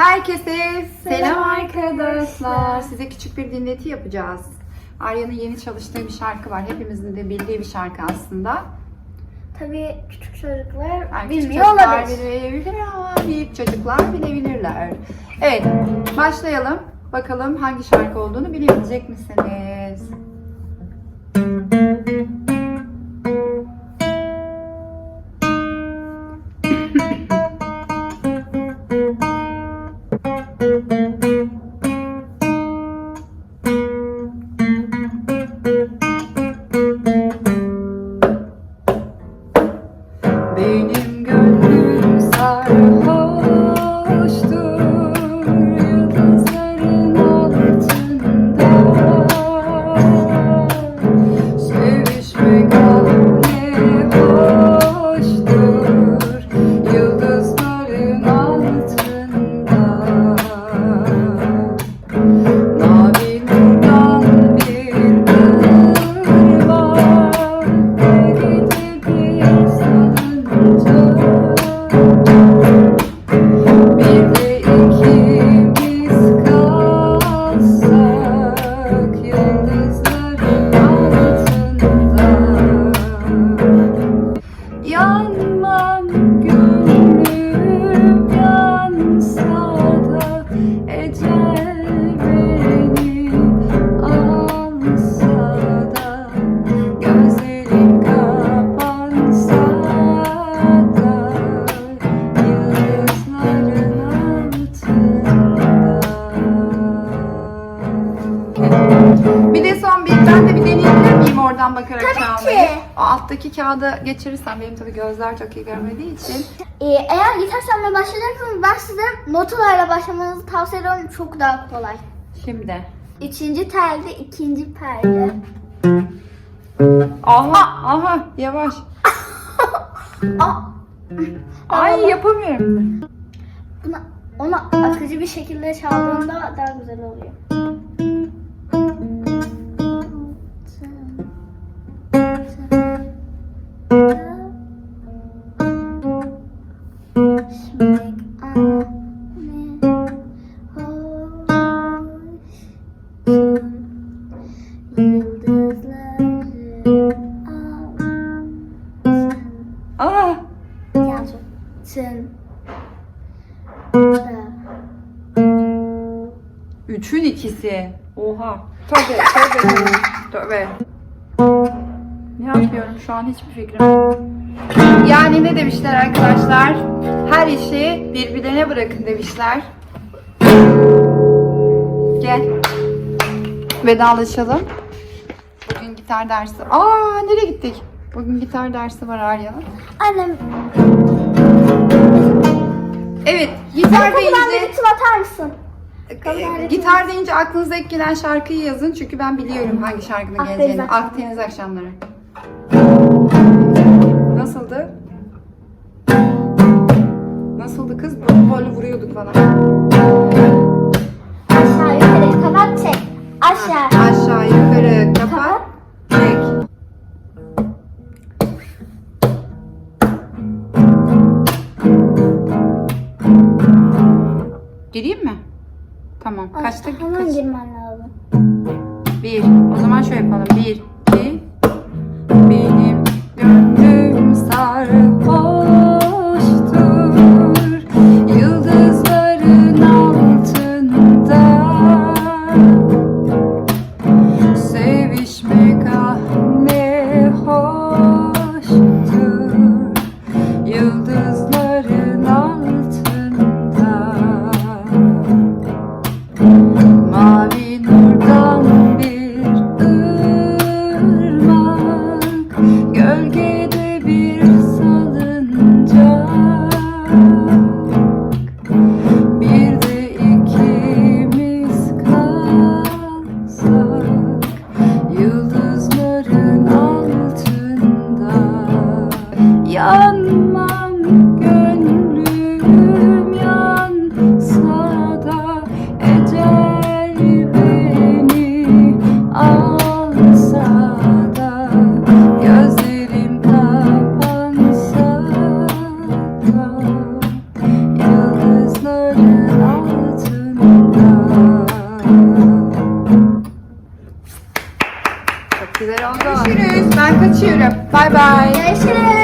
Herkese selam arkadaşlar. Size küçük bir dinleti yapacağız. Arya'nın yeni çalıştığı bir şarkı var. Hepimizin de bildiği bir şarkı aslında. Tabii küçük çocuklar Yani küçük bilmiyor çocuklar olabilir. bilebilir ama büyük çocuklar bilebilirler. Evet, başlayalım. Bakalım hangi şarkı olduğunu bilebilecek misiniz? Bir de son bir ben de bir deneyebilir miyim oradan bakarak Tabii çalmayı? ki. O alttaki kağıda geçirirsen benim tabii gözler çok iyi görmediği için. Ee, eğer gitar çalmaya başlayacaksınız ben size notalarla başlamanızı tavsiye ediyorum. Çok daha kolay. Şimdi. Üçüncü telde ikinci perde. Aha aha yavaş. Aa, Ay yapamıyorum. buna, ona akıcı bir şekilde çaldığında daha güzel oluyor. Üçün ikisi. Oha. Tövbe tövbe tövbe. Ne yapıyorum şu an hiçbir fikrim yok. Yani ne demişler arkadaşlar? Her işi birbirine bırakın demişler. Gel. Vedalaşalım. Bugün gitar dersi. Aa nereye gittik? Bugün gitar dersi var Arya'nın. Annem Evet, gitar kapıdan bir deyince ritim atar mısın? E, gitar deyince aklınıza ilk gelen şarkıyı yazın çünkü ben biliyorum hangi şarkının Akdeniz geleceğini. akşamları. Akdeniz akşamları. Nasıldı? Nasıldı kız? Böyle, böyle vuruyorduk bana. Aşağı yukarı kapat çek. Aşağı. Aşağı yukarı kapat. Kapat. Çek. Gireyim mi? Tamam. Kaçta? Hemen Kaç? girmen lazım. Bir. O zaman şöyle yapalım. Bir, kaçıyorum. Bay bay. Görüşürüz.